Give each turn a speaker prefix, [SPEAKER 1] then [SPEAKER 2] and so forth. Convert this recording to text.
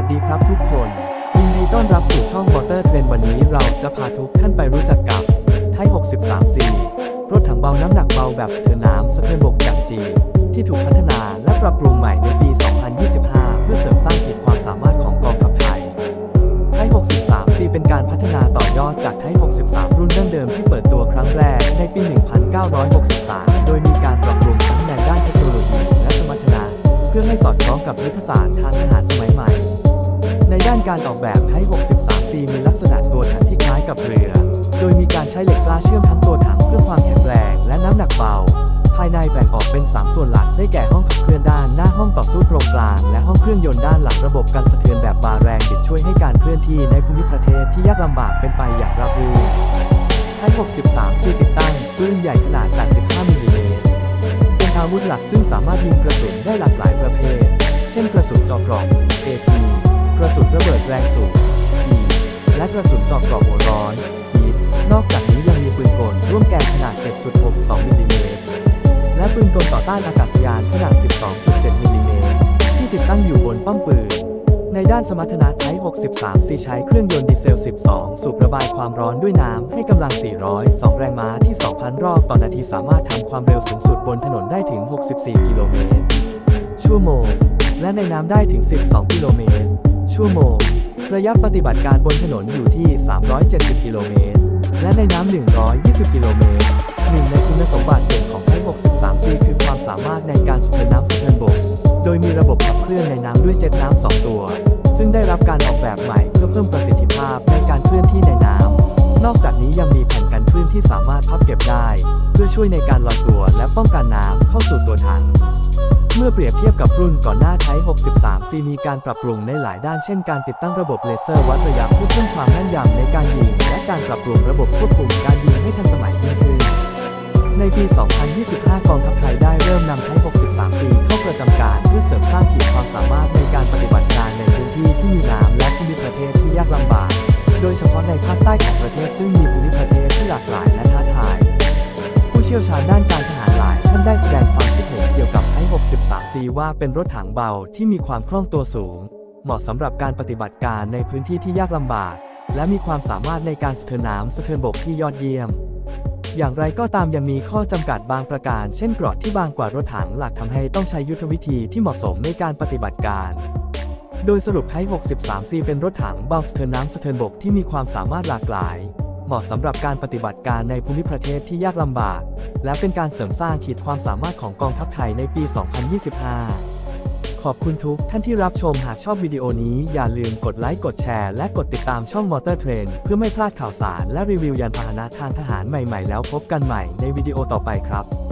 [SPEAKER 1] วัสดีครับทุกคนยินดีต้อนรับสู่ช่อง Water Trend วันนี้เราจะพาทุกท่านไปรู้จักกับไทย 63C รถถังเบาน้ำหนักเบาแบบเทินน้ำสะเทินบกจากจีนที่ถูกพัฒนาและปรับปรุงใหม่ในปี 2025 เพื่อเสริมสร้างขีดความสามารถของกองทัพไทย ไทย 63C เป็นการพัฒนาต่อยอดจากไทย 63 รุ่นดั้งเดิมที่เปิดตัวครั้งแรกในปี 1963 โดยมีการปรับปรุงทั้งในด้านเทคโนโลยีและสมรรถนะเพื่อให้สอดคล้องกับยุทธศาสตร์ทางทหารสมัยใหม่ ในด้านการออกแบบไทย 63C มีลักษณะตัวถังที่คล้ายกับเรือ โดยมีการใช้เหล็กกล้าเชื่อมทั้งตัวถังเพื่อความแข็งแรงและน้ำหนักเบา ภายในแบ่งออกเป็น 3 ส่วนหลักได้แก่ห้องขับเคลื่อนด้านหน้าห้องต่อสู้ตรงกลาง และห้องเครื่องยนต์ด้านหลังระบบกันสะเทือนแบบบาแรงบิดช่วยให้การเคลื่อนที่ในภูมิประเทศที่ยากลำบากเป็นไปอย่างราบรื่นไทย 63C ติดตั้งปืนใหญ่ขนาด 85มิลลิเมตรเป็นอาวุธหลักซึ่งสามารถยิงกระสุนได้หลากหลายประเภท เช่นกระสุนเจอกรอบ AP กระสุนระเบิดแรงสูง P และกระสุนเจอกกรอบหัวร้อน HIT นอกจากนี้ยังมีปืนกลร่วมแกนขนาด 7.62 มิลลิเมตร และปืนกลต่อต้านอากาศยานขนาด 12.7 มิลลิเมตร ที่ติดตั้งอยู่บนป้อมปืน ในด้านสมรรถนะไทย63 4ใช้เครื่องยนต์ดีเซล 12 สูบระบายความร้อนด้วยน้ำให้กำลัง 402 แรงม้าที่ 2,000 รอบต่อนาทีสามารถทำความเร็วสูงสุดบนถนนได้ถึง 64 กิโลเมตร ชั่วโมง และในน้ำได้ถึง 12 กิโลเมตร ชั่วโมง ระยะปฏิบัติการบนถนนอยู่ที่ 370 กิโลเมตร และในน้ำ 120 กิโลเมตร หนึ่งในคุณสมบัติเด่นของไทย 63C คือความสามารถในการสะเทินน้ำสะเทินบก โดยมีระบบขับเคลื่อนในน้ำด้วยเจ็ตน้ำสองตัว ซึ่งได้รับการออกแบบใหม่เพื่อเพิ่มประสิทธิภาพในการเคลื่อนที่ในน้ำ นอกจากนี้ยังมีแผ่นกันคลื่นที่สามารถพับเก็บได้ เพื่อช่วยในการลอยตัวและป้องกันน้ำเข้าสู่ตัวถัง เมื่อเปรียบเทียบกับรุ่นก่อนหน้าไทย 63C มีการปรับปรุงในหลายด้านเช่นการติดตั้งระบบเลเซอร์วัดระยะเพื่อเพิ่มความแม่นยำในการยิง และการปรับปรุงระบบควบคุมการยิงให้ทันสมัยยิ่งขึ้นในปี 2025 กองทัพไทยได้เริ่มนำไทย63 ปีเข้าประจำการเพื่อเสริมสร้างขีดความสามารถในการปฏิบัติการในพื้นที่ที่มีน้ำและภูมิประเทศที่ยากลำบาก โดยเฉพาะในภาคใต้ของประเทศซึ่งมีภูมิประเทศที่หลากหลายและท้าทาย ผู้เชี่ยวชาญด้านการทหารหลายท่านได้แสดงความ กับไทย 63C ว่าเป็นรถถังเบาที่มีความคล่องตัวสูง เหมาะสำหรับการปฏิบัติการในพื้นที่ที่ยากลำบาก และมีความสามารถในการสะเทินน้ำสะเทินบกที่ยอดเยี่ยม อย่างไรก็ตามยังมีข้อจำกัดบางประการ เช่นกราะที่บางกว่ารถถังหลักทำให้ต้องใช้ยุทธวิธีที่เหมาะสมในการปฏิบัติการโดยสรุปไทย 63C เป็นรถถังเบาสะเทินน้ำสะเทินบกที่มีความสามารถหลากหลาย เหมาะสำหรับการปฏิบัติการในภูมิประเทศที่ยากลำบาก และเป็นการเสริมสร้างขีดความสามารถของกองทัพไทยในปี 2025 ขอบคุณทุกท่านที่รับชมหากชอบวิดีโอนี้อย่าลืมกดไลค์กดแชร์และกดติดตามช่อง Motor Trend เพื่อไม่พลาดข่าวสารและรีวิวยานพาหนะทางทหารใหม่ๆ แล้วพบกันใหม่ในวิดีโอต่อไปครับ